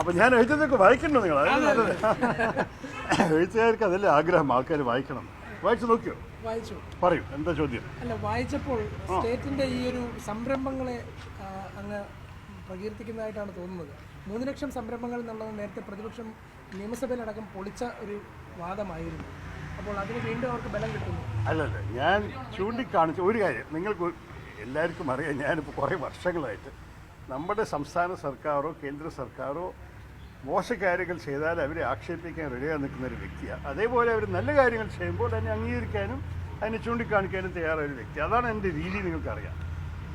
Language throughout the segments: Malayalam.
അപ്പൊ ഞാൻ എഴുതുന്നതൊക്കെ വായിക്കണോ നിങ്ങൾ? എഴുത്തുകാർക്ക് അതല്ലേ ആഗ്രഹം ആൾക്കാർ വായിക്കണം. വായിച്ചു നോക്കിയോ? വായിച്ചു. പറയൂ എന്താ ചോദ്യം? അല്ല വായിച്ചപ്പോൾ സ്റ്റേറ്റിന്റെ ഈ ഒരു സംരംഭങ്ങളെ അങ്ങ് പ്രകീർത്തിക്കുന്നതായിട്ടാണ് തോന്നുന്നത്. മൂന്ന് ലക്ഷം സംരംഭങ്ങൾ എന്നുള്ളത് നേരത്തെ പ്രതിപക്ഷം നിയമസഭയിലടക്കം പൊളിച്ച ഒരു വാദമായിരുന്നു. അപ്പോൾ അതിന് വീണ്ടും അവർക്ക് ബലം കിട്ടുന്നു. അല്ലല്ല ഞാൻ ചൂണ്ടിക്കാണിച്ച ഒരു കാര്യം. നിങ്ങൾക്ക് എല്ലാവർക്കും അറിയാം. ഞാനിപ്പോൾ കുറേ വർഷങ്ങളായിട്ട് നമ്മുടെ സംസ്ഥാന സർക്കാരോ കേന്ദ്ര സർക്കാരോ മോശകാര്യങ്ങൾ ചെയ്താൽ അവരെ ആക്ഷേപിക്കാൻ റെഡിയായി നിൽക്കുന്ന ഒരു വ്യക്തിയാണ് അതേപോലെ അവർ നല്ല കാര്യങ്ങൾ ചെയ്യുമ്പോൾ അതിനെ അംഗീകരിക്കാനും അതിനെ ചൂണ്ടിക്കാണിക്കാനും തയ്യാറായ ഒരു വ്യക്തി അതാണ് എന്റെ രീതി നിങ്ങൾക്കറിയാം.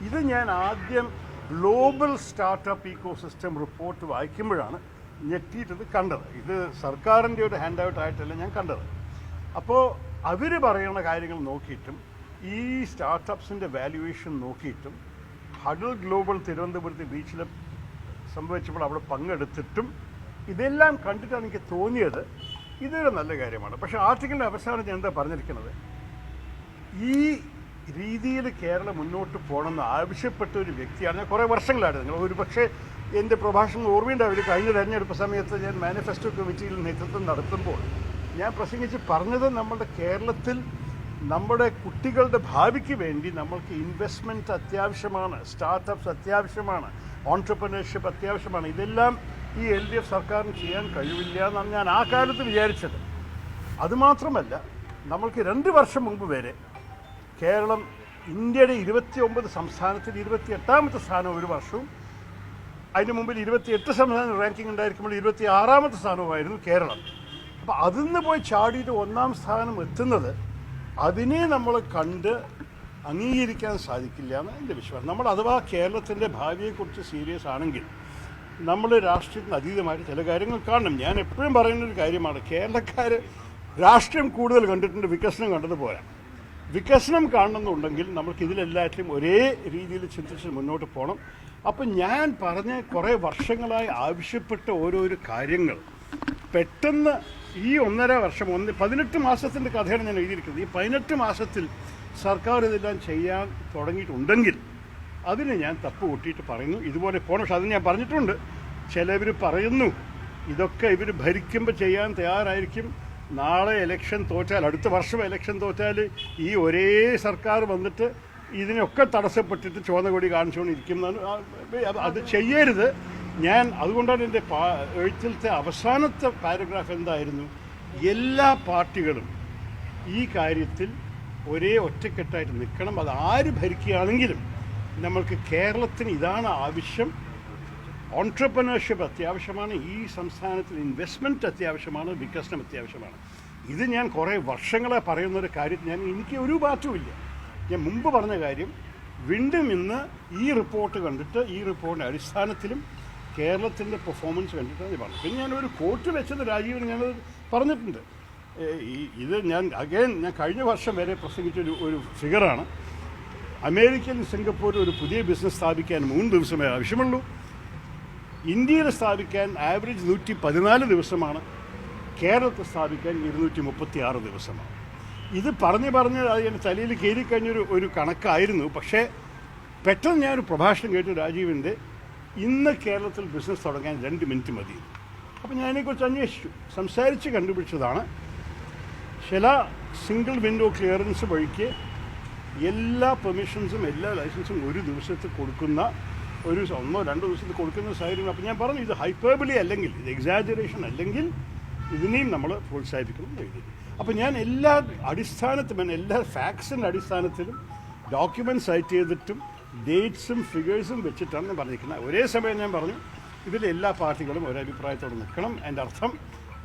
ഇത് ഞാൻ ആദ്യം global startup ecosystem report വായിക്കുമ്പോഴാണ് ഞെട്ടിയിട്ടത് കണ്ടത്. ഇത് സർക്കാരിന്റെ ഒരു ഹാൻഡ് ഔട്ട് ആയിട്ടല്ല ഞാൻ കണ്ടത്. അപ്പോൾ അവർ പറയുന്ന കാര്യങ്ങൾ നോക്കിയിട്ടും ഈ സ്റ്റാർട്ടപ്സിന്റെ വാല്യുവേഷൻ നോക്കിയിട്ടും ഹഡൽ ഗ്ലോബൽ തിരുവനന്തപുരത്ത് ബീച്ചിൽ സംഭവിച്ചപ്പോൾ അവിടെ പങ്കെടുത്തിട്ടും ഇതെല്ലാം കണ്ടിട്ടാണ് എനിക്ക് തോന്നിയത്. ഇതൊരു നല്ല കാര്യമാണ്. പക്ഷേ ആർട്ടിക്കലിന്റെ അവസാനം ഞാൻ എന്താ പറഞ്ഞിരിക്കുന്നത്? ഈ രീതിയിൽ കേരളം മുന്നോട്ട് പോകണമെന്ന് ആവശ്യപ്പെട്ട ഒരു വ്യക്തിയാണ്. ഞാൻ കുറേ വർഷങ്ങളായിട്ട് നിങ്ങൾ ഒരു പക്ഷേ എന്റെ പ്രഭാഷണം ഓർമ്മയുണ്ടാവില്ല കഴിഞ്ഞ തെരഞ്ഞെടുപ്പ് സമയത്ത് ഞാൻ മാനിഫെസ്റ്റോ കമ്മിറ്റിയിൽ നേതൃത്വം നടത്തുമ്പോൾ ഞാൻ പ്രസംഗിച്ച് പറഞ്ഞത് നമ്മുടെ കേരളത്തിൽ നമ്മുടെ കുട്ടികളുടെ ഭാവിക്ക് വേണ്ടി നമ്മൾക്ക് ഇൻവെസ്റ്റ്മെന്റ് അത്യാവശ്യമാണ് സ്റ്റാർട്ടപ്സ് അത്യാവശ്യമാണ് ഓൺടർപ്രണർഷിപ്പ് അത്യാവശ്യമാണ്. ഇതെല്ലാം ഈ എൽ ഡി എഫ് സർക്കാരിന് ചെയ്യാൻ കഴിവില്ല എന്നാണ് ഞാൻ ആ കാലത്ത് വിചാരിച്ചത്. അതുമാത്രമല്ല നമ്മൾക്ക് രണ്ട് വർഷം മുമ്പ് വരെ കേരളം ഇന്ത്യയുടെ ഇരുപത്തി ഒമ്പത് സംസ്ഥാനത്തിൽ ഇരുപത്തി എട്ടാമത്തെ സ്ഥാനം ഒരു വർഷവും അതിന് മുമ്പിൽ ഇരുപത്തിയെട്ട് സംസ്ഥാന റാങ്കിങ് ഉണ്ടായിരിക്കുമ്പോൾ ഇരുപത്തി ആറാമത്തെ സ്ഥാനവുമായിരുന്നു കേരളം. അപ്പോൾ അതിൽ നിന്ന് പോയി ചാടിയിട്ട് ഒന്നാം സ്ഥാനം എത്തുന്നത് അതിനെ നമ്മൾ കണ്ട് അംഗീകരിക്കാൻ സാധിക്കില്ല എന്ന് എന്റെ വിശ്വാസം. നമ്മൾ അഥവാ കേരളത്തിന്റെ ഭാവിയെക്കുറിച്ച് സീരിയസ് ആണെങ്കിൽ നമ്മൾ രാഷ്ട്രീയത്തിന് അതീതമായിട്ട് ചില കാര്യങ്ങൾ കാണണം. ഞാൻ എപ്പോഴും പറയുന്ന ഒരു കാര്യമാണ് കേരളക്കാർ രാഷ്ട്രീയം കൂടുതൽ കണ്ടിട്ടുണ്ട് വികസനം കണ്ടത് പോരാ വികസനം കാണണമെന്നുണ്ടെങ്കിൽ നമുക്ക് ഇതിലെല്ലാറ്റിലും ഒരേ രീതിയിൽ ചിന്തിച്ച് മുന്നോട്ട് പോകണം. അപ്പം ഞാൻ പറഞ്ഞ കുറേ വർഷങ്ങളായി ആവശ്യപ്പെട്ട ഓരോരോ കാര്യങ്ങൾ പെട്ടെന്ന് ഈ ഒന്നര വർഷം ഒന്ന് പതിനെട്ട് മാസത്തിന്റെ കഥയാണ് ഞാൻ എഴുതിയിരിക്കുന്നത്. ഈ പതിനെട്ട് മാസത്തിൽ സർക്കാർ ഇതെല്ലാം ചെയ്യാൻ തുടങ്ങിയിട്ടുണ്ടെങ്കിൽ അതിന് ഞാൻ തപ്പ് കൂട്ടിയിട്ട് പറയുന്നു. ഇതുപോലെ പോകണം പക്ഷെ അത് ഞാൻ പറഞ്ഞിട്ടുണ്ട്. ചിലവർ പറയുന്നു ഇതൊക്കെ ഇവർ ഭരിക്കുമ്പോൾ ചെയ്യാൻ തയ്യാറായിരിക്കും. നാളെ ഇലക്ഷൻ തോറ്റാൽ അടുത്ത വർഷം ഇലക്ഷൻ തോറ്റാൽ ഈ ഒരേ സർക്കാർ വന്നിട്ട് ഇതിനൊക്കെ തടസ്സപ്പെട്ടിട്ട് ചുവന്ന കൊടി കാണിച്ചുകൊണ്ടിരിക്കുന്നതാണ് അത് ചെയ്യരുത്. ഞാൻ അതുകൊണ്ടാണ് എന്റെ എഴുത്തിലത്തെ അവസാനത്തെ പാരഗ്രാഫ് എന്തായിരുന്നു? എല്ലാ പാർട്ടികളും ഈ കാര്യത്തിൽ ഒരേ ഒറ്റക്കെട്ടായിട്ട് നിൽക്കണം. അത് ആര് ഭരിക്കുകയാണെങ്കിലും നമ്മൾക്ക് കേരളത്തിന് ഇതാണ് ആവശ്യം. ഓൺട്രപ്രനർഷിപ്പ് അത്യാവശ്യമാണ്. ഈ സംസ്ഥാനത്തിൽ ഇൻവെസ്റ്റ്മെന്റ് അത്യാവശ്യമാണ്. വികസനം അത്യാവശ്യമാണ്. ഇത് ഞാൻ കുറേ വർഷങ്ങളെ പറയുന്ന ഒരു കാര്യത്തിൽ ഞാൻ എനിക്ക് ഒരു മാറ്റവുമില്ല ഞാൻ മുമ്പ് പറഞ്ഞ കാര്യം വീണ്ടും ഇന്ന് ഈ റിപ്പോർട്ട് കണ്ടിട്ട് ഈ റിപ്പോർട്ടിന്റെ അടിസ്ഥാനത്തിലും കേരളത്തിന്റെ പെർഫോമൻസ് കണ്ടിട്ടാണ് ഞാൻ പറഞ്ഞത്. പിന്നെ ഞാനൊരു കോട്ട് വെച്ചത് രാജീവിന് ഞാനത് പറഞ്ഞിട്ടുണ്ട്. ഈ- ഇത് ഞാൻ അഗൈൻ ഞാൻ കഴിഞ്ഞ വർഷം വരെ പ്രസംഗിച്ച ഒരു ഫിഗറാണ് അമേരിക്കയിൽ സിംഗപ്പൂരിൽ ഒരു പുതിയ ബിസിനസ് സ്ഥാപിക്കാൻ മൂന്ന് ദിവസമേ ആവശ്യമുള്ളൂ. ഇന്ത്യയിൽ സ്ഥാപിക്കാൻ ആവറേജ് നൂറ്റി പതിനാല് ദിവസമാണ്. കേരളത്തിൽ സ്ഥാപിക്കാൻ ഇരുന്നൂറ്റി മുപ്പത്തി ആറ് ദിവസമാണ്. ഇത് പറഞ്ഞ് പറഞ്ഞ് അത് എന്റെ തലയിൽ കയറിക്കഴിഞ്ഞൊരു ഒരു കണക്കായിരുന്നു. പക്ഷേ പെട്ടെന്ന് ഞാനൊരു പ്രഭാഷണം കേട്ടു രാജീവിന്റെ ഇന്ന് കേരളത്തിൽ ബിസിനസ് തുടങ്ങാൻ രണ്ട് മിനിറ്റ് മതി. അപ്പോൾ ഞാൻ അതിനെക്കുറിച്ച് അന്വേഷിച്ചു. സംസാരിച്ച് കണ്ടുപിടിച്ചതാണ്. ചില സിംഗിൾ വിൻഡോ ക്ലിയറൻസ് വഴിക്ക് എല്ലാ പെർമിഷൻസും എല്ലാ ലൈസൻസും ഒരു ദിവസത്തിൽ കൊടുക്കുന്ന ഒരു ഒന്നോ രണ്ടോ ദിവസത്തിൽ കൊടുക്കുന്ന സാഹചര്യം അപ്പോൾ ഞാൻ പറഞ്ഞു ഇത് ഹൈപ്പേബിളി അല്ലെങ്കിൽ ഇത് എക്സാജറേഷൻ അല്ലെങ്കിൽ ഇതിനെയും നമ്മൾ പ്രോത്സാഹിപ്പിക്കണം എഴുതി. അപ്പോൾ ഞാൻ എല്ലാ അടിസ്ഥാനത്തിലും എല്ലാ ഫാക്ട്സിന്റെ അടിസ്ഥാനത്തിലും ഡോക്യുമെന്റ് സൈറ്റ് ചെയ്തിട്ടും ഡേറ്റ്സും ഫിഗേഴ്സും വെച്ചിട്ടാണ് ഞാൻ പറഞ്ഞിരിക്കുന്നത്. ഒരേ സമയം ഞാൻ പറഞ്ഞു ഇതിൽ എല്ലാ പാർട്ടികളും ഒരഭിപ്രായത്തോടെ നിൽക്കണം എന്റെ അർത്ഥം.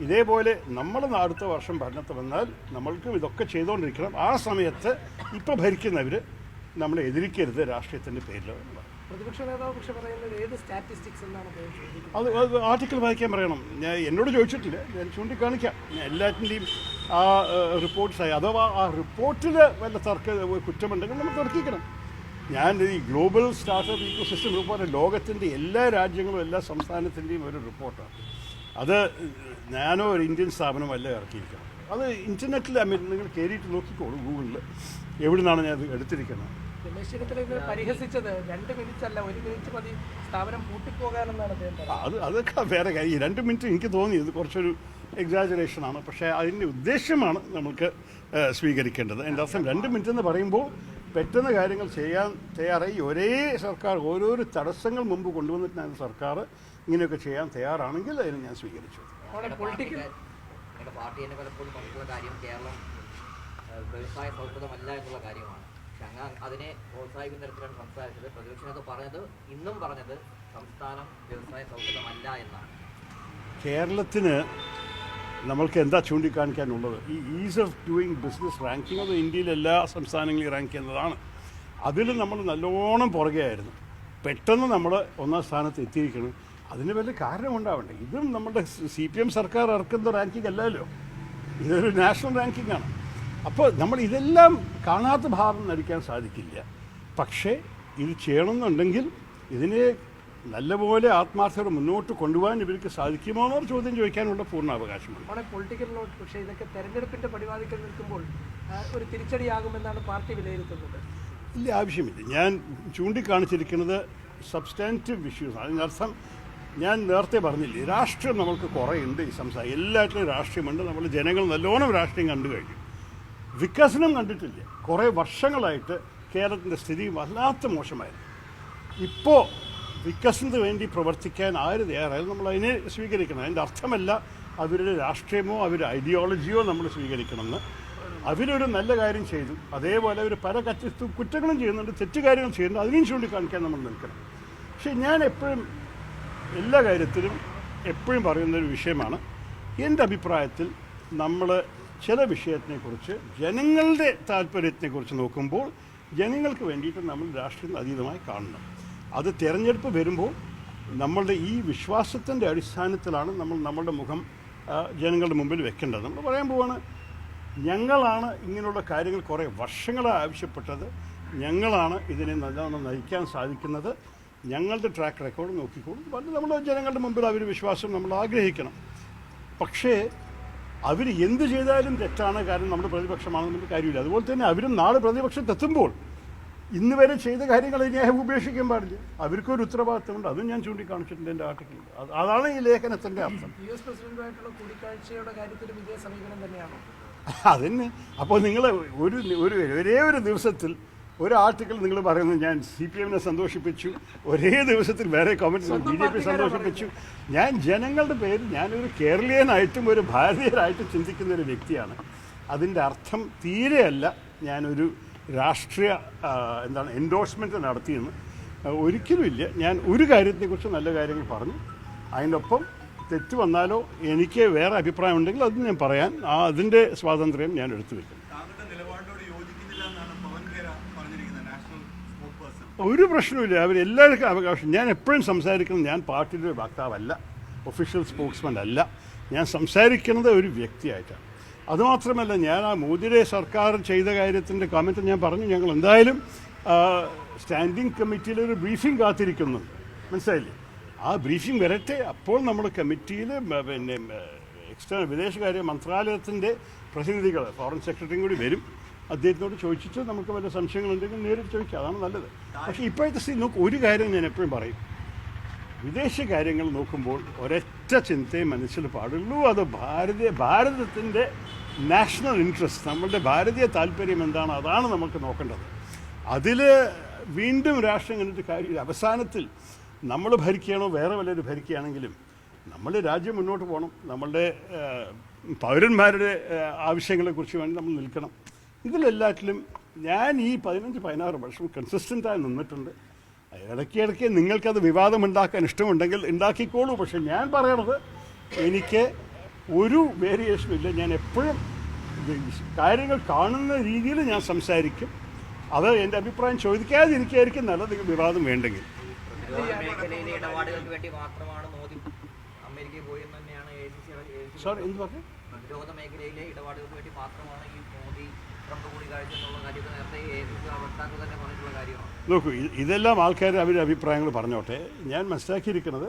ഇതേപോലെ നമ്മൾ അടുത്ത വർഷം ഭരണത്തിൽ വന്നാൽ നമ്മൾക്കും ഇതൊക്കെ ചെയ്തുകൊണ്ടിരിക്കണം ആ സമയത്ത് ഇപ്പോൾ ഭരിക്കുന്നവർ നമ്മളെ എതിരിക്കരുത് രാഷ്ട്രീയത്തിന്റെ പേരിൽ അത് അത് ആർട്ടിക്കിൾ വായിക്കാൻ പറയണം. ഞാൻ എന്നോട് ചോദിച്ചിട്ടില്ല. ഞാൻ ചൂണ്ടിക്കാണിക്കാം. ഞാൻ എല്ലാറ്റിന്റെയും ആ റിപ്പോർട്ട്സായി അഥവാ ആ റിപ്പോർട്ടിൽ വല്ല തർക്ക കുറ്റമുണ്ടെങ്കിൽ നമ്മൾ തർക്കിക്കണം. ഞാൻ ഈ global startup ecosystem report ലോകത്തിന്റെ എല്ലാ രാജ്യങ്ങളും എല്ലാ സംസ്ഥാനത്തിന്റെയും ഒരു റിപ്പോർട്ടാണ്. അത് ഞാനോ ഒരു ഇന്ത്യൻ സ്ഥാപനമല്ല ഇറക്കിയിരിക്കണം അത് ഇന്റർനെറ്റിൽ ഐ നിങ്ങൾ കയറിയിട്ട് നോക്കിക്കോളൂ ഗൂഗിളിൽ എവിടെ നിന്നാണ് ഞാൻ അത് എടുത്തിരിക്കുന്നത്? പരിഹസിച്ചത് രണ്ട് മിനിറ്റ് അല്ല ഒരു മിനിറ്റ് മതി. സ്ഥാപനം പൂട്ടിപ്പോകാനെന്നാണ് അത് അതൊക്കെ വേറെ കാര്യം. രണ്ട് മിനിറ്റ് എനിക്ക് തോന്നി ഇത് കുറച്ചൊരു എക്സാജറേഷനാണ് പക്ഷേ അതിന്റെ ഉദ്ദേശമാണ് നമ്മൾക്ക് സ്വീകരിക്കേണ്ടത്. എന്റെ അർത്ഥം രണ്ട് മിനിറ്റ് എന്ന് പറയുമ്പോൾ പെട്ടെന്ന് കാര്യങ്ങൾ ചെയ്യാൻ തയ്യാറായി. ഒരേ സർക്കാർ ഓരോരോ തടസ്സങ്ങൾ മുമ്പ് കൊണ്ടുവന്നിട്ടാണ് സർക്കാർ ഇങ്ങനെയൊക്കെ ചെയ്യാൻ തയ്യാറാണെങ്കിൽ അതിന് ഞാൻ സ്വീകരിച്ചു. പലപ്പോഴും പറഞ്ഞിട്ടുള്ള കാര്യം കേരളം ഏഹ്, വ്യവസായ സൗഹൃദമല്ല എന്നുള്ള കാര്യമാണ്. അതിനെ പ്രോത്സാഹിക്കുന്ന തരത്തിലാണ് സംസാരിച്ചത്. പ്രതിപക്ഷനൊക്കെ പറഞ്ഞത് ഇന്നും പറഞ്ഞത് സംസ്ഥാനം വ്യവസായ സൗഹൃദമല്ല എന്നാണ്. കേരളത്തിന് നമ്മൾക്ക് എന്താ ചൂണ്ടിക്കാണിക്കാനുള്ളത്? ഈ ease of doing business ranking അത് ഇന്ത്യയിലെ എല്ലാ സംസ്ഥാനങ്ങളിലും റാങ്ക് ചെയ്യുന്നതാണ്. അതിൽ നമ്മൾ നല്ലോണം പുറകെയായിരുന്നു. പെട്ടെന്ന് നമ്മൾ ഒന്നാം സ്ഥാനത്ത് എത്തിയിരിക്കണം അതിന് വലിയ കാരണമുണ്ടാവണ്ടേ ഇതും നമ്മുടെ സി പി എം സർക്കാർ ഇറക്കുന്ന റാങ്കിങ് അല്ലല്ലോ. ഇതൊരു നാഷണൽ റാങ്കിങ് ആണ്. അപ്പോൾ നമ്മൾ ഇതെല്ലാം കാണാത്ത ഭാഗം നടിക്കാൻ സാധിക്കില്ല. പക്ഷേ ഇത് ചെയ്യണമെന്നുണ്ടെങ്കിൽ ഇതിനെ നല്ലപോലെ ആത്മാർത്ഥത മുന്നോട്ട് കൊണ്ടുപോകാൻ ഇവർക്ക് സാധിക്കുമോ എന്നൊരു ചോദ്യം ചോദിക്കാനുള്ള പൂർണ അവകാശമുണ്ട്. അവിടെ പൊളിറ്റിക്കൽ നോട്ട് പക്ഷേ ഇതൊക്കെ തെരഞ്ഞെടുപ്പിന്റെ പടിവാതിക്കൽ നിൽക്കുമ്പോൾ ഒരു തിരിച്ചടിയാകുമെന്നാണ് പാർട്ടി വിലയിരുത്തുന്നത്. ഇല്ല ആവശ്യമില്ല. ഞാൻ ചൂണ്ടിക്കാണിച്ചിരിക്കുന്നത് സബ്സ്റ്റാന്റീവ് ഇഷ്യൂസ് അതിനർത്ഥം ഞാൻ നേരത്തെ പറഞ്ഞില്ലേ രാഷ്ട്രീയം നമുക്ക് കുറേ ഉണ്ട് ഈ സംസാരം. എല്ലാറ്റിലും രാഷ്ട്രീയമുണ്ട്. നമ്മൾ ജനങ്ങൾ നല്ലോണം രാഷ്ട്രീയം കണ്ടു കഴിഞ്ഞു. വികസനം കണ്ടിട്ടില്ല. കുറേ വർഷങ്ങളായിട്ട് കേരളത്തിന്റെ സ്ഥിതി വല്ലാത്ത മോശമായിരുന്നു. ഇപ്പോൾ വികസനത്തിന് വേണ്ടി പ്രവർത്തിക്കാൻ ആര് തയ്യാറായാലും നമ്മൾ അതിനെ സ്വീകരിക്കണം. അതിന്റെ അർത്ഥമല്ല അവരുടെ രാഷ്ട്രീയമോ അവരുടെ ഐഡിയോളജിയോ നമ്മൾ സ്വീകരിക്കണമെന്ന്. അവരൊരു നല്ല കാര്യം ചെയ്തു. അതേപോലെ അവർ പല കറ്റ കുറ്റങ്ങളും ചെയ്യുന്നുണ്ട് തെറ്റുകാര്യങ്ങളും ചെയ്യുന്നുണ്ട്. അതിനെയും ചൂണ്ടിക്കാണിക്കാൻ നമ്മൾ നിൽക്കണം. പക്ഷേ ഞാൻ എപ്പോഴും എല്ലാ കാര്യത്തിലും എപ്പോഴും പറയുന്ന ഒരു വിഷയമാണ്. എന്റെ അഭിപ്രായത്തിൽ നമ്മൾ ചില വിഷയത്തിനെക്കുറിച്ച് ജനങ്ങളുടെ താല്പര്യത്തിനെക്കുറിച്ച് നോക്കുമ്പോൾ ജനങ്ങൾക്ക് വേണ്ടിയിട്ട് നമ്മൾ രാഷ്ട്രീയം അതീതമായി കാണണം. അത് തിരഞ്ഞെടുപ്പ് വരുമ്പോൾ നമ്മളുടെ ഈ വിശ്വാസത്തിന്റെ അടിസ്ഥാനത്തിലാണ് നമ്മൾ നമ്മളുടെ മുഖം ജനങ്ങളുടെ മുമ്പിൽ വെക്കേണ്ടത്. നമ്മൾ പറയാൻ പോവാണ് ഞങ്ങളാണ് ഇങ്ങനെയുള്ള കാര്യങ്ങൾ കുറേ വർഷങ്ങളായി ആവശ്യപ്പെട്ടത്. ഞങ്ങളാണ് ഇതിനെ നല്ലവണ്ണം നയിക്കാൻ സാധിക്കുന്നത്. ഞങ്ങളുടെ ട്രാക്ക് റെക്കോർഡ് നോക്കിക്കോളും. അത് നമ്മൾ ജനങ്ങളുടെ മുമ്പിൽ അവർ വിശ്വാസം നമ്മൾ ആഗ്രഹിക്കണം. പക്ഷേ അവർ എന്ത് ചെയ്താലും തെറ്റാണ്. കാരണം നമ്മുടെ പ്രതിപക്ഷമാണെന്നുള്ള കാര്യമില്ല. അതുപോലെ തന്നെ അവരും നാളെ പ്രതിപക്ഷത്തെത്തുമ്പോൾ ഇന്ന് വരെ ചെയ്ത കാര്യങ്ങൾ ഇനി ഉപേക്ഷിക്കാൻ പാടില്ല. അവർക്കൊരു ഉത്തരവാദിത്തമുണ്ട്. അതും ഞാൻ ചൂണ്ടിക്കാണിച്ചിട്ടുണ്ട് എന്റെ ആർട്ടിക്കിൾ അതാണ് ഈ ലേഖനത്തിന്റെ അർത്ഥം. യു എസ് പ്രസിഡന്റുമായിട്ടുള്ള കൂടിക്കാഴ്ചയുടെ കാര്യത്തിലും ഇതേ സമീപനം തന്നെയാണോ? അതിന് അപ്പോൾ നിങ്ങൾ ഒരു ഒരു ഒരേ ഒരു ദിവസത്തിൽ ഒരു ആർട്ടിക്കിൾ നിങ്ങൾ പറയുന്നത് ഞാൻ സി പി എമ്മിനെ സന്തോഷിപ്പിച്ചു. ഒരേ ദിവസത്തിൽ വേറെ കമന്റ് ബി ജെ പി സന്തോഷിപ്പിച്ചു. ഞാൻ ജനങ്ങളുടെ പേരിൽ ഞാനൊരു കേരളീയനായിട്ടും ഒരു ഭാരതീയരായിട്ടും ചിന്തിക്കുന്ന ഒരു വ്യക്തിയാണ്. അതിന്റെ അർത്ഥം തീരെയല്ല. ഞാനൊരു രാഷ്ട്രീയ എന്താണ് എൻഡോഴ്സ്മെന്റ് നടത്തിയെന്ന് ഒരിക്കലുമില്ല ഞാൻ ഒരു കാര്യത്തെക്കുറിച്ച് നല്ല കാര്യങ്ങൾ പറഞ്ഞു. അതിന്റെ ഒപ്പം തെറ്റ് വന്നാലോ എനിക്ക് വേറെ അഭിപ്രായം ഉണ്ടെങ്കിൽ അത് ഞാൻ പറയാൻ ആ അതിന്റെ സ്വാതന്ത്ര്യം ഞാൻ എടുത്തു വയ്ക്കും ഒരു പ്രശ്നമില്ല അവർ എല്ലാവർക്കും അവകാശം. ഞാൻ എപ്പോഴും സംസാരിക്കുന്നത് ഞാൻ പാർട്ടിയുടെ വക്താവല്ല ഒഫീഷ്യൽ സ്പോക്സ്മാൻ അല്ല. ഞാൻ സംസാരിക്കുന്നത് ഒരു വ്യക്തിയായിട്ടാണ്. അതുമാത്രമല്ല ഞാൻ ആ മോദിയുടെ സർക്കാർ ചെയ്ത കാര്യത്തിന്റെ കമന്റ് ഞാൻ പറഞ്ഞു. ഞങ്ങൾ എന്തായാലും സ്റ്റാൻഡിംഗ് കമ്മിറ്റിയിൽ ഒരു ബ്രീഫിംഗ് കാത്തിരിക്കുന്നു. മനസ്സിലായില്ലേ? ആ ബ്രീഫിംഗ് വരട്ടെ. അപ്പോൾ നമ്മൾ കമ്മിറ്റിയിൽ പിന്നെ എക്സ്റ്റേണൽ വിദേശകാര്യ മന്ത്രാലയത്തിന്റെ പ്രതിനിധികൾ ഫോറിൻ സെക്രട്ടറിയും കൂടി വരും. അദ്ദേഹത്തിനോട് ചോദിച്ചിട്ട് നമുക്ക് വല്ല സംശയങ്ങളുണ്ടെങ്കിൽ നേരിട്ട് ചോദിക്കുക അതാണ് നല്ലത്. പക്ഷേ ഇപ്പോഴത്തെ സ്ഥിതി നോക്ക് ഒരു കാര്യം ഞാൻ എപ്പോഴും പറയും. വിദേശകാര്യങ്ങൾ നോക്കുമ്പോൾ ഒരൊറ്റ ചിന്തയെ മനസ്സിൽ പാടുള്ളൂ. അത് ഭാരതീയ ഭാരതത്തിന്റെ നാഷണൽ ഇൻട്രസ്റ്റ് നമ്മളുടെ ഭാരതീയ താല്പര്യം എന്താണ് അതാണ് നമുക്ക് നോക്കേണ്ടത്. അതിൽ വീണ്ടും രാഷ്ട്രം കണ്ടിട്ട് കാര്യമില്ല. അവസാനത്തിൽ നമ്മൾ ഭരിക്കുകയാണോ വേറെ വല്ലവരും ഭരിക്കുകയാണെങ്കിലും നമ്മൾ രാജ്യം മുന്നോട്ട് പോകണം. നമ്മളുടെ പൗരന്മാരുടെ ആവശ്യങ്ങളെ ആവശ്യങ്ങളെക്കുറിച്ച് വേണ്ടി നമ്മൾ നിൽക്കണം. ഇതിലെല്ലാറ്റിലും ഞാൻ ഈ പതിനഞ്ച് പതിനാറ് വർഷം കൺസിസ്റ്റന്റായി നിന്നിട്ടുണ്ട്. ഇടയ്ക്ക് ഇടയ്ക്ക് നിങ്ങൾക്കത് വിവാദമുണ്ടാക്കാൻ ഇഷ്ടമുണ്ടെങ്കിൽ ഉണ്ടാക്കിക്കോളൂ. പക്ഷേ ഞാൻ പറയണത് എനിക്ക് ഒരു വേരിയേഷനും ഇല്ല. ഞാൻ എപ്പോഴും കാര്യങ്ങൾ കാണുന്ന രീതിയിൽ ഞാൻ സംസാരിക്കും. അത് എന്റെ അഭിപ്രായം ചോദിക്കാതിരിക്കുകയായിരിക്കും നല്ലത് വിവാദം വേണ്ടെങ്കിൽ. സാർ എന്ത് പറഞ്ഞു? പ്രതിരോധ മേഖലയിലെ ഇടപാടുകൾക്ക് വേണ്ടി മാത്രമാണ് ഈ മോദി ട്രംപ് കൂടിക്കാഴ്ച എന്നുള്ള കാര്യത്തിൽ നേരത്തെ എ സി സി വക്താക്കൾ തന്നെ പറഞ്ഞിട്ടുള്ള കാര്യമാണ്. നോക്കൂ ഇതെല്ലാം ആൾക്കാർ അവരുടെ അഭിപ്രായങ്ങൾ പറഞ്ഞോട്ടെ. ഞാൻ മനസ്സിലാക്കിയിരിക്കുന്നത്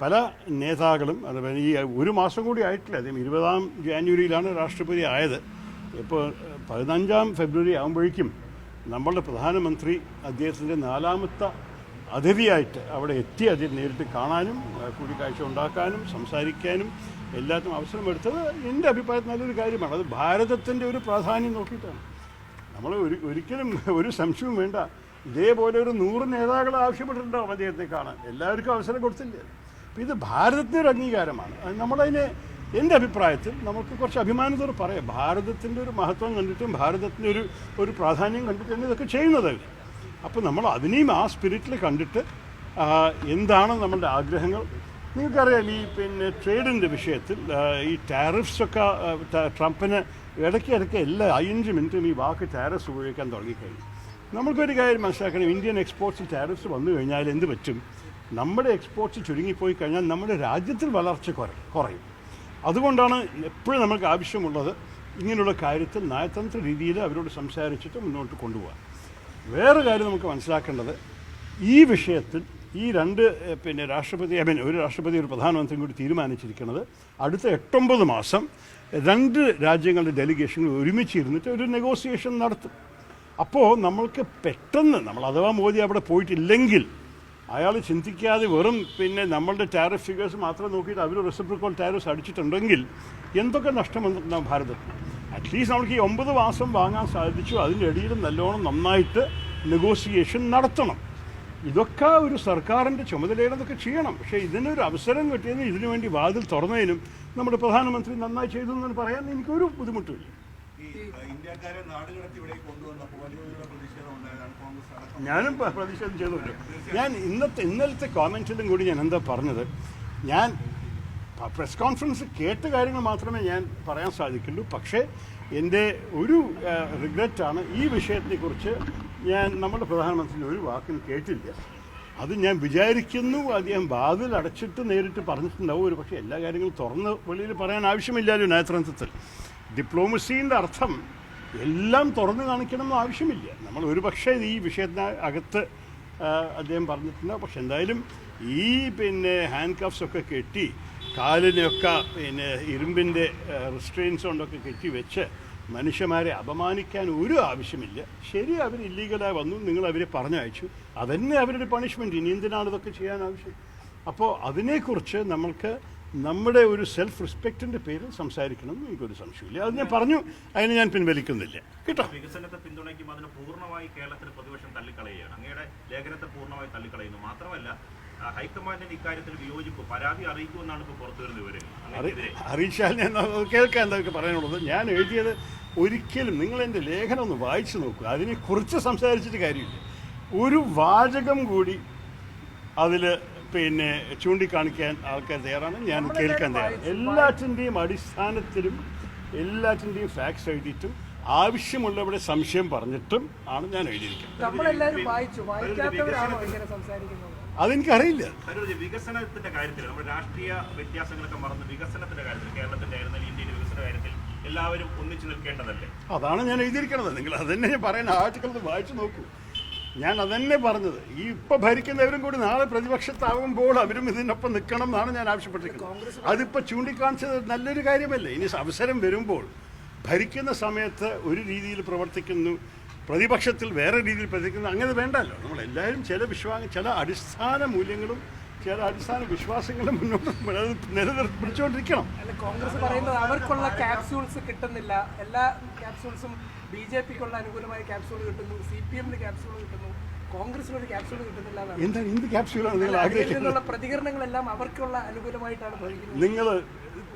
പല നേതാക്കളും അതുപോലെ ഈ ഒരു മാസം കൂടി ആയിട്ടില്ല അദ്ദേഹം ഇരുപതാം ജാനുവരിയിലാണ് രാഷ്ട്രപതി ആയത്. ഇപ്പോൾ പതിനഞ്ചാം ഫെബ്രുവരി ആകുമ്പോഴേക്കും നമ്മളുടെ പ്രധാനമന്ത്രി അദ്ദേഹത്തിന്റെ നാലാമത്തെ അതിഥിയായിട്ട് അവിടെ എത്തി. അതിൽ നേരിട്ട് കാണാനും കൂടിക്കാഴ്ച ഉണ്ടാക്കാനും സംസാരിക്കാനും എല്ലാത്തിനും അവസരമെടുത്തത് എന്റെ അഭിപ്രായത്തിൽ നല്ലൊരു കാര്യമാണ്. അത് ഭാരതത്തിന്റെ ഒരു പ്രാധാന്യം നോക്കിയിട്ടാണ്. നമ്മൾ ഒരു ഒരിക്കലും ഒരു സംശയവും വേണ്ട. ഇതേപോലെ ഒരു നൂറ് നേതാക്കൾ ആവശ്യപ്പെട്ടിട്ടുണ്ടാവും അദ്ദേഹത്തെ കാണാൻ. എല്ലാവർക്കും അവസരം കൊടുത്തില്ലേ? അപ്പം ഇത് ഭാരതത്തിന്റെ അംഗീകാരമാണ്. നമ്മളതിനെ എന്റെ അഭിപ്രായത്തിൽ നമുക്ക് കുറച്ച് അഭിമാനത്തോട് പറയാം. ഭാരതത്തിന്റെ ഒരു മഹത്വം കണ്ടിട്ടും ഭാരതത്തിന്റെ ഒരു ഒരു പ്രാധാന്യം കണ്ടിട്ടും ഇതൊക്കെ ചെയ്യുന്നത് അപ്പോൾ നമ്മൾ അതിനെയും ആ സ്പിരിറ്റിൽ കണ്ടിട്ട് എന്താണ് നമ്മളുടെ ആഗ്രഹങ്ങൾ? നിങ്ങൾക്കറിയാം ഈ പിന്നെ ട്രേഡിന്റെ വിഷയത്തിൽ ഈ ടാരിഫ്സൊക്കെ ട്രംപിന് ഇടയ്ക്ക് ഇടയ്ക്ക് എല്ലാ അഞ്ച് മിനിറ്റും ഈ വാക്ക് ടാരിഫ്സ് ഉപയോഗിക്കാൻ തുടങ്ങിക്കഴിഞ്ഞു. നമുക്കൊരു കാര്യം മനസ്സിലാക്കണം. ഇന്ത്യൻ എക്സ്പോർട്സിൽ ടാരിഫ്സ് വന്നു കഴിഞ്ഞാൽ എന്ത് പറ്റും? നമ്മുടെ എക്സ്പോർട്സ് ചുരുങ്ങിപ്പോയി കഴിഞ്ഞാൽ നമ്മുടെ രാജ്യത്തിൽ വളർച്ച കുറയും കുറയും. അതുകൊണ്ടാണ് എപ്പോഴും നമുക്ക് ആവശ്യമുള്ളത് ഇങ്ങനെയുള്ള കാര്യത്തിൽ നയതന്ത്ര രീതിയിൽ അവരോട് സംസാരിച്ചിട്ട് മുന്നോട്ട് കൊണ്ടുപോകാം വേറെ കാര്യം നമുക്ക് മനസ്സിലാക്കേണ്ടത് ഈ വിഷയത്തിൽ ഈ രണ്ട് പിന്നെ രാഷ്ട്രപതി ഐ മീൻ ഒരു രാഷ്ട്രപതി ഒരു പ്രധാനമന്ത്രിയും കൂടി തീരുമാനിച്ചിരിക്കുന്നത് അടുത്ത എട്ടൊമ്പത് മാസം രണ്ട് രാജ്യങ്ങളുടെ ഡെലിഗേഷനുകൾ ഒരുമിച്ചിരുന്നിട്ട് ഒരു നെഗോസിയേഷൻ നടത്തും. അപ്പോൾ നമ്മൾക്ക് പെട്ടെന്ന് നമ്മൾ അഥവാ മോദി അവിടെ പോയിട്ടില്ലെങ്കിൽ അയാൾ ചിന്തിക്കാതെ വെറും പിന്നെ നമ്മളുടെ ടാരിഫ് ഫിഗേഴ്സ് മാത്രം നോക്കിയിട്ട് അവർ റെസിപ്രിക്കോൾ ടാരിഫ്സ് അടിച്ചിട്ടുണ്ടെങ്കിൽ എന്തൊക്കെ നഷ്ടം വന്നിട്ടുണ്ടാവും ഭാരതത്തിൽ? അറ്റ്ലീസ്റ്റ് നമുക്ക് ഈ ഒമ്പത് മാസം വാങ്ങാൻ സാധിച്ചു. അതിന്റെ ഇടയിൽ നല്ലോണം നന്നായിട്ട് നെഗോസിയേഷൻ നടത്തണം. ഇതൊക്കെ ഒരു സർക്കാരിന്റെ ചുമതലയിലതൊക്കെ ചെയ്യണം. പക്ഷേ ഇതിനൊരു അവസരം കിട്ടിയതിന് ഇതിനു വേണ്ടി വാതിൽ തുറന്നതിനും നമ്മുടെ പ്രധാനമന്ത്രി നന്നായി ചെയ്തു എന്ന് പറയാൻ എനിക്കൊരു ബുദ്ധിമുട്ടില്ല ഇന്ത്യക്കാരെ നാടുകടത്തി ഇവിടേക്ക് കൊണ്ടുവന്നപ്പോൾ വലിയ ഒരു പ്രതിഷേധം ഉണ്ടായതാണ് കോൺഗ്രസ് അടക്കം ഞാനും പ്രതിഷേധം ചെയ്തുകൊണ്ട്. ഞാൻ ഇന്നത്തെ ഇന്നലത്തെ കോമന്റിലും കൂടി ഞാൻ എന്താ പറഞ്ഞത്? ഞാൻ പ്രസ് കോൺഫറൻസ് കേട്ട കാര്യങ്ങൾ മാത്രമേ ഞാൻ പറയാൻ സാധിക്കുള്ളൂ. പക്ഷേ എന്റെ ഒരു റിഗ്രറ്റാണ് ഈ വിഷയത്തെക്കുറിച്ച് ഞാൻ നമ്മുടെ പ്രധാനമന്ത്രി ഒരു വാക്കും കേട്ടില്ല. അത് ഞാൻ വിചാരിക്കുന്നു അദ്ദേഹം വാതിൽ അടച്ചിട്ട് നേരിട്ട് പറഞ്ഞിട്ടുണ്ടാവും. ഒരു പക്ഷേ എല്ലാ കാര്യങ്ങളും തുറന്ന് വെളിയിൽ പറയാൻ ആവശ്യമില്ലല്ലോ നേതൃത്വത്തിൽ ഡിപ്ലോമസീന്റെ അർത്ഥം എല്ലാം തുറന്നു കാണിക്കണമെന്ന് ആവശ്യമില്ല. നമ്മൾ ഒരു പക്ഷേ ഈ വിഷയത്തിന് അകത്ത് അദ്ദേഹം പറഞ്ഞിട്ടുണ്ട്. പക്ഷെ എന്തായാലും ഈ പിന്നെ ഹാൻഡ് കഫ്സ് ഒക്കെ കെട്ടി കാലിനെയൊക്കെ പിന്നെ ഇരുമ്പിന്റെ റിസ്ട്രെയിൻസ് കൊണ്ടൊക്കെ കെട്ടി വെച്ച് മനുഷ്യന്മാരെ അപമാനിക്കാൻ ഒരു ആവശ്യമില്ല. ശരി അവർ ഇല്ലീഗലായി വന്നു. നിങ്ങൾ അവരെ പറഞ്ഞയച്ചു. അതന്നെ അവരുടെ പണിഷ്മെന്റ് ഇനി എന്തിനാണ് ഇതൊക്കെ ചെയ്യാൻ ആവശ്യം? അപ്പോൾ അതിനെക്കുറിച്ച് നമ്മൾക്ക് നമ്മുടെ ഒരു സെൽഫ് റെസ്പെക്റ്റിന്റെ പേരിൽ സംസാരിക്കണം എന്ന് എനിക്കൊരു സംശയമില്ല. അത് ഞാൻ പറഞ്ഞു അതിന് ഞാൻ പിൻവലിക്കുന്നില്ല. കേട്ടോ? വികസനത്തെ പിന്തുണയ്ക്കും അതിന് പൂർണമായി കേരളത്തിൽ പ്രതിപക്ഷം തള്ളിക്കളയുകയാണ്. അങ്ങയുടെ ലേഖനത്തെ പൂർണമായി തള്ളിക്കളയുന്നു. മാത്രമല്ല ഹൈക്കമാൻഡിന്റെ ഹൈക്കമാൻഡിന് ഇക്കാര്യത്തിൽ വിയോജിപ്പ് പരാതി അറിയിക്കുമെന്നാണ് ഇപ്പോൾ പുറത്തു വരുന്ന വിവരം അറിയിച്ചാൽ ഞാൻ കേൾക്കാൻ എന്തൊക്കെ പറയാനുള്ളത്. ഞാൻ എഴുതിയത് ഒരിക്കലും നിങ്ങൾ എന്റെ ലേഖനം ഒന്ന് വായിച്ചു നോക്കുക അതിനെക്കുറിച്ച് സംസാരിച്ചിട്ട് കാര്യമില്ല. ഒരു വാചകം കൂടി അതിൽ പിന്നെ ചൂണ്ടിക്കാണിക്കാൻ ആൾക്കാർ തയ്യാറാണ്. ഞാൻ കേൾക്കാൻ തയ്യാറാണ്. എല്ലാറ്റിന്റെയും അടിസ്ഥാനത്തിലും എല്ലാറ്റിന്റെയും ഫാക്ട്സ് എഴുതിയിട്ടും ആവശ്യമുള്ളവരുടെ സംശയം പറഞ്ഞിട്ടും ആണ് ഞാൻ എഴുതിയിരിക്കുന്നത്. അതെനിക്കറിയില്ല. വികസനത്തിന്റെ കാര്യത്തിൽ നമ്മുടെ രാഷ്ട്രീയ വ്യത്യാസങ്ങളൊക്കെ മറന്ന് വികസനത്തിന്റെ കാര്യത്തിൽ കേരളത്തിന്റെ ആയിരുന്നാലും ഇന്ത്യയുടെ വികസന കാര്യത്തിൽ എല്ലാവരും ഒന്നിച്ചു നിൽക്കേണ്ടതല്ലേ? അതാണ് ഞാൻ എഴുതിയിരിക്കുന്നത്. നിങ്ങൾ അതന്നെ ഞാൻ പറയുന്ന ആർട്ടിക്കിൾ ഒന്ന് വായിച്ചു നോക്കൂ. ഞാൻ അതന്നെ പറഞ്ഞത്. ഈ ഇപ്പൊ ഭരിക്കുന്നവരും കൂടി നാളെ പ്രതിപക്ഷത്താവുമ്പോൾ അവരും ഇതിനൊപ്പം നിൽക്കണം എന്നാണ് ഞാൻ ആവശ്യപ്പെട്ടിരിക്കുന്നത്. അതിപ്പോൾ ചൂണ്ടിക്കാണിച്ചത് നല്ലൊരു കാര്യമല്ലേ? ഇനി അവസരം വരുമ്പോൾ ഭരിക്കുന്ന സമയത്ത് ഒരു രീതിയിൽ പ്രവർത്തിക്കുന്നു പ്രതിപക്ഷത്തിൽ വേറെ രീതിയിൽ പ്രവർത്തിക്കുന്നു അങ്ങനെ വേണ്ടല്ലോ. നമ്മൾ എല്ലാവരും ചില വിശ്വാസം ചില അടിസ്ഥാന മൂല്യങ്ങളും ചില അടിസ്ഥാന വിശ്വാസങ്ങളും മുന്നോട്ട് നിലനിർത്തിപ്പിടിച്ചുകൊണ്ടിരിക്കണം. അല്ല കോൺഗ്രസ് പറയുന്നത് അവർക്കുള്ള ക്യാപ്സ്യൂൾസ് കിട്ടുന്നില്ല. എല്ലാ ക്യാപ്സ്യൂൾസും ബി ജെ പിക്കുള്ള അനുകൂലമായ ക്യാപ്സ്യൂൾ കിട്ടുന്നു സി പി എമ്മിന് ക്യാപ്സ്യൂൾ കിട്ടുന്നു കോൺഗ്രസിന് ഒരു ക്യാപ്സ്യൂൾ കിട്ടുന്നില്ല എന്താണ് എന്ത് ക്യാപ്സ്യൂളാണ് നിങ്ങൾ ആഗ്രഹിക്കുന്നത്? പ്രതികരണങ്ങളെല്ലാം അവർക്കുള്ള അനുകൂലമായിട്ടാണ് നിങ്ങൾ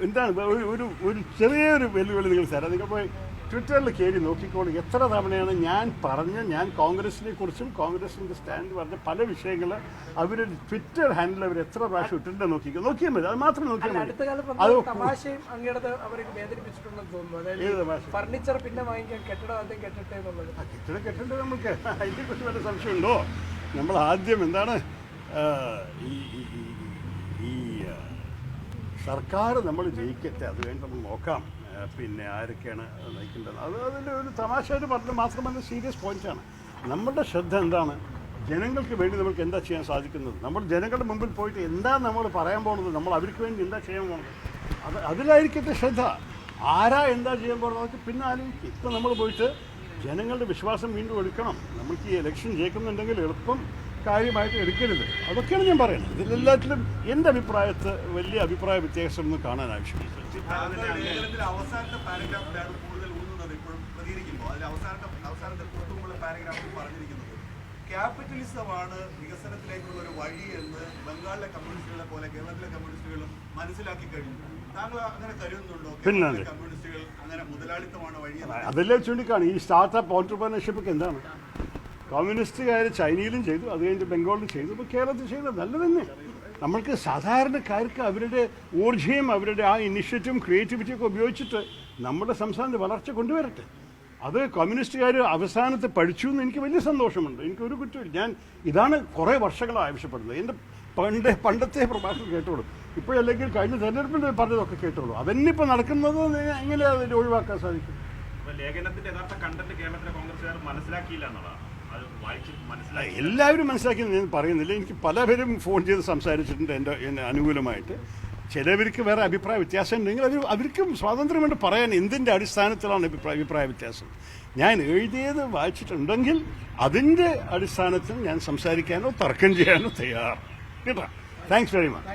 എന്താണ് ഒരു ഒരു ഒരു ചെറിയൊരു വെല്ലുവിളി നിങ്ങൾ തരാം. നിങ്ങൾ പോയി ട്വിറ്ററിൽ കയറി നോക്കിക്കോളൂ. എത്ര തവണയാണ് ഞാൻ പറഞ്ഞ് ഞാൻ കോൺഗ്രസിനെ കുറിച്ചും കോൺഗ്രസിന്റെ സ്റ്റാൻഡ് പറഞ്ഞ പല വിഷയങ്ങൾ അവർ ട്വിറ്റർ ഹാൻഡിൽ അവർ എത്ര പ്രാവശ്യം ഇട്ടിട്ട് നോക്കിക്കോ. നോക്കിയാൽ മതി. അത് മാത്രം നോക്കിയാൽ മതി. അത് തമാശയും അവർ വേദനിപ്പിച്ചിട്ടുണ്ടെന്ന് തോന്നുന്നു. ഫർണിച്ചർ പിന്നെ വാങ്ങിക്കാൻ കെട്ടിടം ആദ്യം കെട്ടട്ടെ എന്നുള്ളത്. കുറിച്ച് കെട്ടിടം കെട്ടേണ്ടത് നമുക്ക് അതിനെക്കുറിച്ച് വല്ല സംശയമുണ്ടോ? നമ്മൾ ആദ്യം എന്താണ് ഈ സർക്കാർ നമ്മൾ ജയിക്കട്ടെ. അത് വേണ്ടി നമ്മൾ നോക്കാം. പിന്നെ ആരൊക്കെയാണ് നയിക്കേണ്ടത്? അത് അതിന്റെ ഒരു തമാശയായിട്ട് പറഞ്ഞത് മാത്രമല്ല സീരിയസ് പോയിന്റാണ് നമ്മുടെ ശ്രദ്ധ എന്താണ്? ജനങ്ങൾക്ക് വേണ്ടി നമുക്ക് എന്താ ചെയ്യാൻ സാധിക്കുന്നത്? നമ്മൾ ജനങ്ങളുടെ മുമ്പിൽ പോയിട്ട് എന്താ നമ്മൾ പറയാൻ പോകുന്നത്? നമ്മൾ അവർക്ക് വേണ്ടി എന്താ ചെയ്യാൻ പോകുന്നത്? അത് അതിലായിരിക്കട്ടെ ശ്രദ്ധ. ആരാ എന്താ ചെയ്യാൻ പോകുന്നത്? അതൊക്കെ പിന്നെ ആലോചിക്കും. ഇപ്പം നമ്മൾ പോയിട്ട് ജനങ്ങളുടെ വിശ്വാസം വീണ്ടും എടുക്കണം. നമുക്ക് ഈ ഇലക്ഷൻ ജയിക്കുന്നുണ്ടെങ്കിൽ എളുപ്പം കാര്യമായിട്ട് എടുക്കരുത്. അതൊക്കെയാണ് ഞാൻ പറയുന്നത്. ഇതിലെല്ലാത്തിലും എന്റെ അഭിപ്രായത്തിൽ വലിയ അഭിപ്രായ വ്യത്യാസം ഒന്നും കാണാൻ ആവശ്യമില്ല. ലേഖനത്തിലെ അവസാനത്തെ പാരഗ്രാഫിലാണ് കൂടുതൽ ഊന്നുന്നത് ഇപ്പോഴും പ്രതികരിക്കുമ്പോൾ. അതിൽ അവസാനത്തെ അവസാനത്തെ തൊട്ടുമുള്ള പാരഗ്രാഫിൽ പറഞ്ഞിരിക്കുന്നത്. ക്യാപിറ്റലിസമാണ് വികസനത്തിലേക്കുള്ള ഒരു വഴി എന്ന് ബംഗാളിലെ കമ്മ്യൂണിസ്റ്റുകളെ പോലെ കേരളത്തിലെ കമ്മ്യൂണിസ്റ്റുകളും മനസ്സിലാക്കി കഴിഞ്ഞു. താങ്കൾ അങ്ങനെ കരുതുന്നുണ്ടോ? പിന്നല്ലാതെ. കമ്മ്യൂണിസ്റ്റുകൾ അങ്ങനെ മുതലാളിത്തമാണ് വഴി അതെല്ലാം ചൂണ്ടിക്കാണ്. ഈ സ്റ്റാർട്ടപ്പ് ഓൺടർപ്രണർഷിപ്പ് എന്താണ്? കമ്മ്യൂണിസ്റ്റുകാർ ചൈനയിലും ചെയ്തു അത് കഴിഞ്ഞ് ബംഗാളിലും ചെയ്തു. ഇപ്പോൾ കേരളത്തിൽ ചെയ്തത് നല്ല തന്നെ നമ്മൾക്ക് സാധാരണക്കാർക്ക് അവരുടെ ഊർജയും അവരുടെ ആ ഇനിഷ്യേറ്റീവും ക്രിയേറ്റിവിറ്റിയൊക്കെ ഉപയോഗിച്ചിട്ട് നമ്മുടെ സംസ്ഥാനത്ത് വളർച്ച കൊണ്ടുവരട്ടെ. അത് കമ്മ്യൂണിസ്റ്റുകാർ അവസാനത്ത് പഠിച്ചു എന്ന് എനിക്ക് വലിയ സന്തോഷമുണ്ട്. എനിക്ക് ഒരു കുറ്റമില്ല ഞാൻ ഇതാണ് കുറേ വർഷങ്ങളായി ആവശ്യപ്പെടുന്നത്. എന്റെ പണ്ട് പണ്ടത്തെ പ്രഭാഷണം കേട്ടോളൂ. ഇപ്പോഴല്ലെങ്കിൽ കഴിഞ്ഞ തെരഞ്ഞെടുപ്പിൽ പറഞ്ഞതൊക്കെ കേട്ടോളൂ. അതന്നിപ്പോൾ നടക്കുന്നത് എങ്ങനെ അതിൽ ഒഴിവാക്കാൻ സാധിക്കും? ലേഖനത്തിന്റെ യഥാർത്ഥ കണ്ടന്റ് കേരളത്തിലെ കോൺഗ്രസ്സുകാർ മനസ്സിലാക്കിയില്ല എന്നുള്ളതാണ്. എല്ലാവരും മനസ്സിലാക്കി ഞാൻ പറയുന്നില്ല. എനിക്ക് പലവരും ഫോൺ ചെയ്ത് സംസാരിച്ചിട്ടുണ്ട് എന്റെ എന്നെ അനുകൂലമായിട്ട്. ചിലവർക്ക് വേറെ അഭിപ്രായ വ്യത്യാസം ഉണ്ടെങ്കിൽ അവർ അവർക്കും സ്വാതന്ത്ര്യമുണ്ട് പറയാൻ എന്തിന്റെ അടിസ്ഥാനത്തിലാണ് അഭിപ്രായ അഭിപ്രായ വ്യത്യാസം? ഞാൻ എഴുതിയത് വായിച്ചിട്ടുണ്ടെങ്കിൽ അതിന്റെ അടിസ്ഥാനത്തിൽ ഞാൻ സംസാരിക്കാനോ തർക്കം ചെയ്യാനോ തയ്യാർ കേട്ടോ? Thanks very much